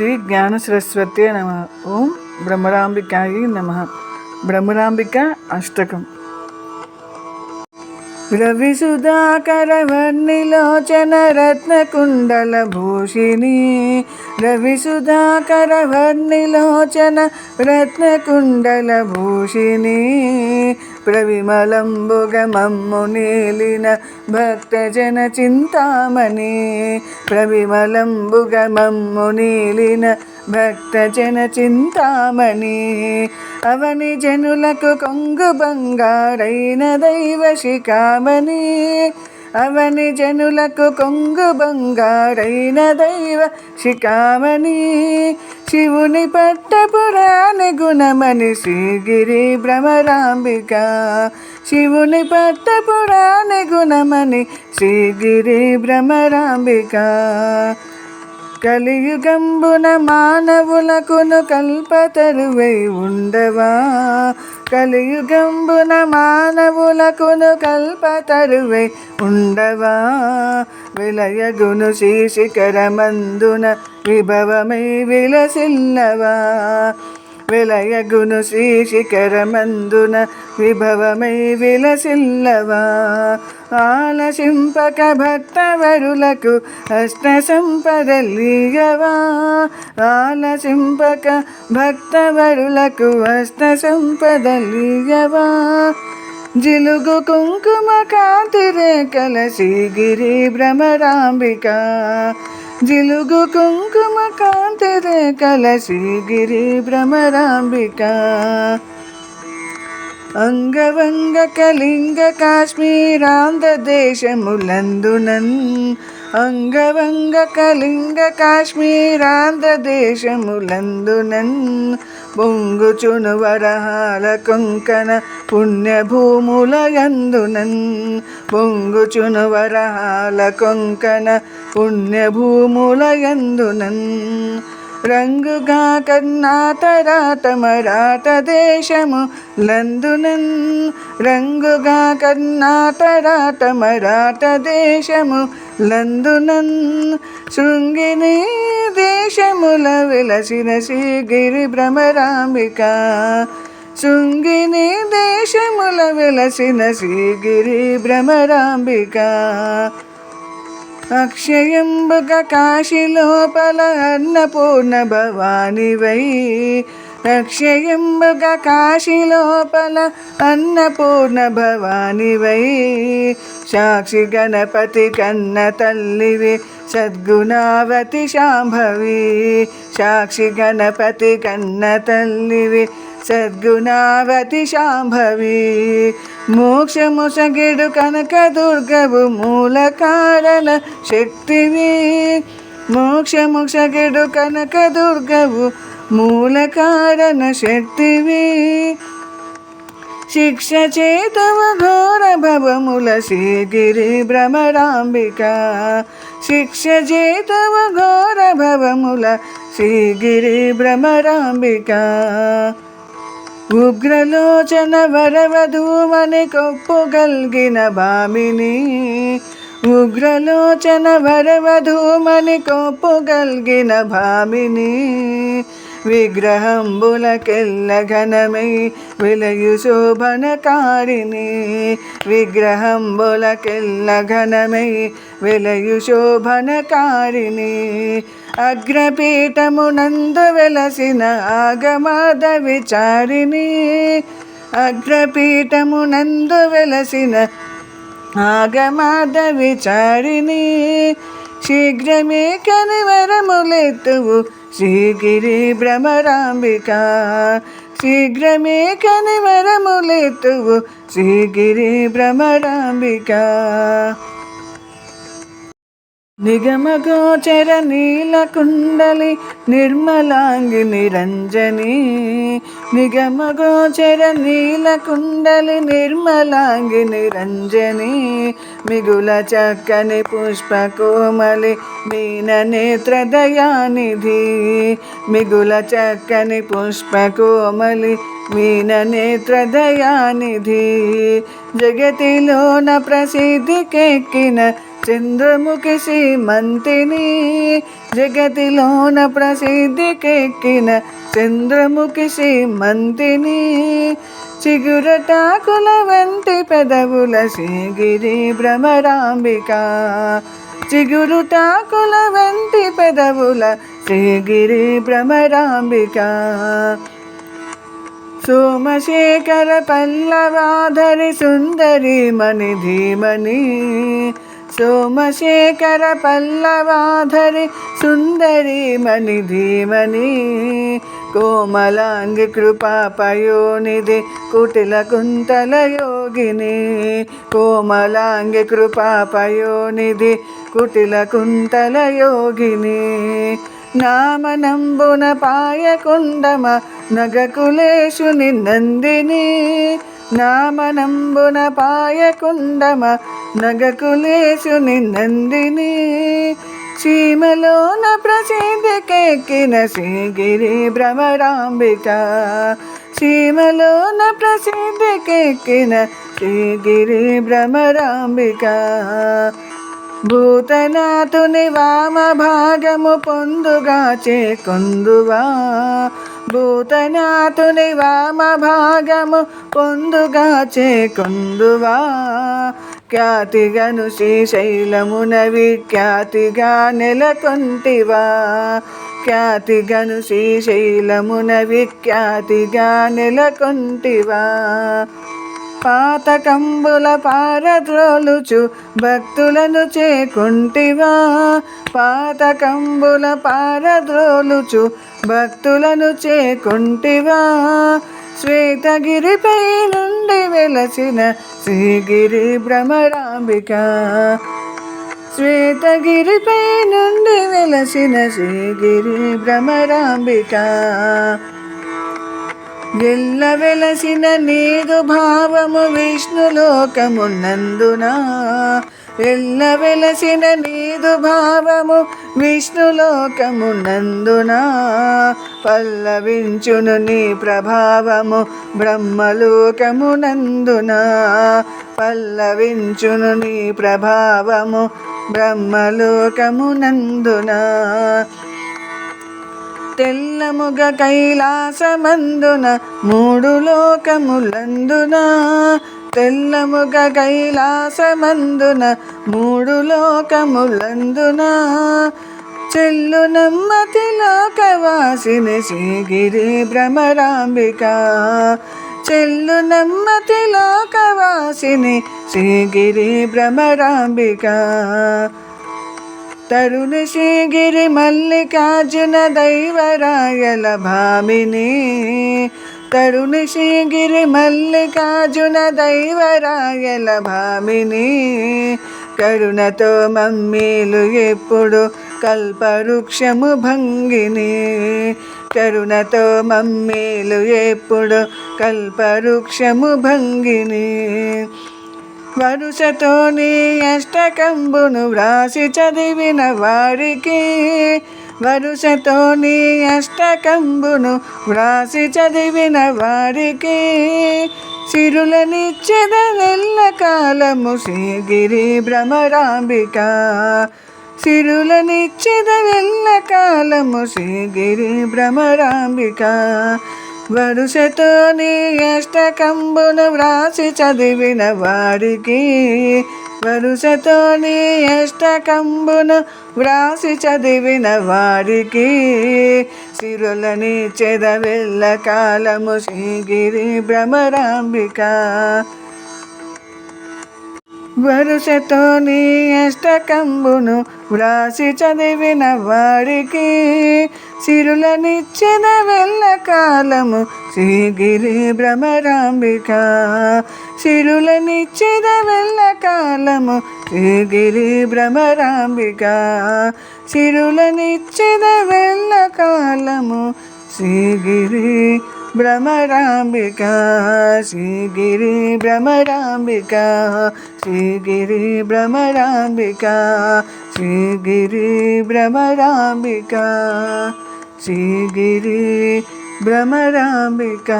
శ్రీ జ్ఞాన సరస్వతి నమ. ఓం బ్రహ్మరాంబికాయి నమ. బ్రహ్మరాంబిక అష్టకం. రవిసుధాకరవర్ణిలోచన రత్నకుండలభూషిణి రవిసుధాకరవర్ణిలోచన రత్నకుండలభూషిణి ప్రవిమలంబుగమమ్ము నీలిన భక్తజన చింతామణి ప్రవిమలంబుగమమ్ము నీలిన భక్తజన చింతామణి అవని జనులకు కొంగు బంగారైన దైవ శిఖామణి అవని జనులకు కొంగు బంగారైన దైవ శిఖామణి. శివుని పట్టపురాణి గుణమని శ్రీగిరి భ్రమరాంబిక. శివుని పట్టపురాణి గుణమని శ్రీగిరి భ్రమరాంబిక. కలియుగంబున మానవులకును కల్పతరువై ఉండవా? కలియుగంబున మానవులకును కల్పతరువై ఉండవా? విలయగును శీశిఖరమందున విభవమై విలసిల్లవా? విలయగును శ్రీ శిఖరమందున విభవమై విలసిల్లవా. ఆలసింపక భక్తవరులకు అష్ట సంపదలీయవా ఆలసింపక భక్తవరులకు అష్ట సంపదలీయవా జిలుగు కుంకుమ కాంతి కలసి గిరి భ్రమరాంబిక. జిలుగు కుంకుమ కాంతి రేఖల శ్రీగిరి భ్రమరాంబిక. అంగవంగ కలింగ కాశ్మీరాంధ్ర దేశములందునన్ అంగవంగ కలింగ కాశ్మీరాంధ్ర దేశములందునన్ బొంగుచును వరహాల కొంకణ పుణ్యభూములయందునన్ బొంగుచును వరహాల కొంకణ పుణ్యభూములయందునన్ రంగుగా కర్ణాటరాట మరాఠ దేశము లందునన్. రంగుగా కర్ణాటరాట మరాఠ దేశము లందునన్. శృంగిని దేశముల విలసిన శ్రీగిరి భ్రమరాంబిక. శృంగిని దేశముల విలసిన శ్రీగిరి భ్రమరాంబిక. అక్షయంబుగ కాశీలోపల అన్నపూర్ణ భవానివై అక్షయంబుగ కాశీ లోపల అన్నపూర్ణ భవానివై సాక్షి గణపతి కన్న తల్లివి సద్గుణావతి శాంభవి. సాక్షి గణపతి కన్న తల్లివి సద్గుణావతి శాంభవి. మోక్షముసగిడు కనక దుర్గవు మూల కారణ శక్తివి మోక్షముసగిడు కనక దుర్గవు మూల కారణ శక్తివి. శిక్ష చేతవ ఘోర భవముల శ్రీగిరి భ్రమరాంబిక. శిక్ష చేతవ ఘోర భవముల శ్రీగిరి భ్రమరాంబిక. ఉగ్రలోచన వరవధూమని కొప్పుగల్గిన భామిని. ఉగ్రలోచన వరవధూమని కొప్పుగల్గిన భామిని. విగ్రహంబులకెల్ల ఘనమై విలయు శోభనకారిణి. విగ్రహంబులకెల్ల ఘనమై విలయు శోభనకారిణి. అగ్రపీఠమునందు వెలసిన ఆగమాద విచారిణి అగ్రపీఠమునందు వెలసిన ఆగమాద విచారిణి శీఘ్రమే కనివరములెత్తువు శ్రీగిరి భ్రమరాంబిక శీఘ్రమే కనివరములెత్తువు. శ్రీగిరి భ్రమరాంబిక. నిగమగోచర నీలకుండలి నిర్మలాంగి నిరంజని. నిగమగోచర నీలకుండలి నిర్మలాంగి నిరంజని. మిగుల చక్కని పుష్ప కోమలి మీన నేత్ర దయానిధి మిగుల చక్కని పుష్ప కోమలి మీన నేత్ర దయానిధి జగతిలోన ప్రసిద్ధికెక్కిన చంద్రముఖి శ్రీమంతిని జగతిలోన ప్రసిద్ధికెక్కిన చంద్రముఖి శ్రీమంతిని చిగురటాకుల వంటి పెదవుల శ్రీగిరి భ్రమరాంబిక చిగురుటాకుల వంటి పెదవుల శ్రీగిరి భ్రమరాంబిక సోమశేఖర పల్లవాధరి సుందరి మణి ధీమణి సోమశేఖర పల్లవాధరి సుందరి మణి ధీమణి కోమలాంగి కృపా పయోనిధి కుటిల కుంతల యోగిని కోమలాంగి కృపా పయోనిధి కుటిల కుంతల యోగిని. నామనంబున పాయకుండమ నగకులేశుని నందిని నామనంబున పాయకుండమ నగకులేశుని నందిని సీమలోన ప్రసిద్ధికెక్కిన శ్రీగిరి భ్రమరాంబిక. సీమలోన ప్రసిద్ధికెక్కిన శ్రీగిరి భ్రమరాంబిక. భూతనాథుని వామ భాగము పొందుగా చేకొందువా? భూతనాథుని వామ భాగము పొందుగా చేకొందువా? ఖ్యాతిగను శ్రీశైలమున విఖ్యాతిగా నెలకొంటివా. ఖ్యాతిగను శ్రీశైలమున విఖ్యాతిగా నెలకొంటివా. పాతకంబుల పారద్రోలుచు భక్తులను చేకుంటివా. పాతకంబుల పారద్రోలుచు భక్తులను చేకుంటివా. శ్వేతగిరిపై నుండి వెలసిన శ్రీగిరి భ్రమరాంబిక. శ్వేతగిరిపై నుండి వెలసిన శ్రీగిరి భ్రమరాంబిక. ఎల్ల వెలసిన నీదు భావము విష్ణులోకమున్నందునా ఎల్ల వెలసిన నీదు భావము విష్ణులోకమునందున పల్లవించును నీ ప్రభావము బ్రహ్మలోకమునందున పల్లవించును నీ ప్రభావము బ్రహ్మలోకమునందున తెల్లముగ కైలాసమందున మూడు లోకములందున. తెల్లముగ కైలాసమందున మూడు లోకములందున చెల్లు నమ్మతి లోకవాసిని శ్రీగిరి భ్రమరాంబిక. చెల్లు నమ్మతి లోకవాసిని శ్రీగిరి భ్రమరాంబిక. తరుణి శ్రీగిరి మల్లికార్జున దైవరాయల భామిని తరుణ శ్రీగిరి మల్లికార్జున దైవరాయల భామిని. కరుణతో మమ్మీలు ఎప్పుడు కల్పవృక్షము భంగిని. కరుణతో మమ్మీలు ఎప్పుడు కల్పవృక్షము భంగిని. వరుసతో నీ అష్టకంబును వ్రాసి చదివిన వారికి వరుసతో నీ అష్టకంబును వ్రాసి చదివిన వారికి సిరులనిచ్చెద నెల్ల కాలము శ్రీగిరి భ్రమరాంబిక. సిరులనిచ్చెద వెళ్ళ కాలము శ్రీగిరి భ్రమరాంబిక. వరుసతో నీ అష్టకంబును వ్రాసి చదివిన వారికి వరుసతో నీ అష్టకంబును వ్రాసి చదివిన వారికి సిరులని చెదవెల్ల కాలము శ్రీగిరి భ్రమరాంబిక. వరుసతో నీ అష్టకంబును వ్రాసి చదివిన వారికి సిరులనిచ్చిన వెళ్ళ కాలము శ్రీగిరి భ్రమరాంబిక. సిరులనిచ్చిన వెళ్ళ కాలము శ్రీగిరి భ్రమరాంబిక. సిరులనిచ్చిన వెళ్ళ కాలము శ్రీగిరి భ్రమరాంబిక శ్రీగిరి భ్రమరాంబిక శ్రీగిరి భ్రమరాంబిక శ్రీగిరి భ్రమరాంబిక శ్రీగిరి భ్రమరాంబిక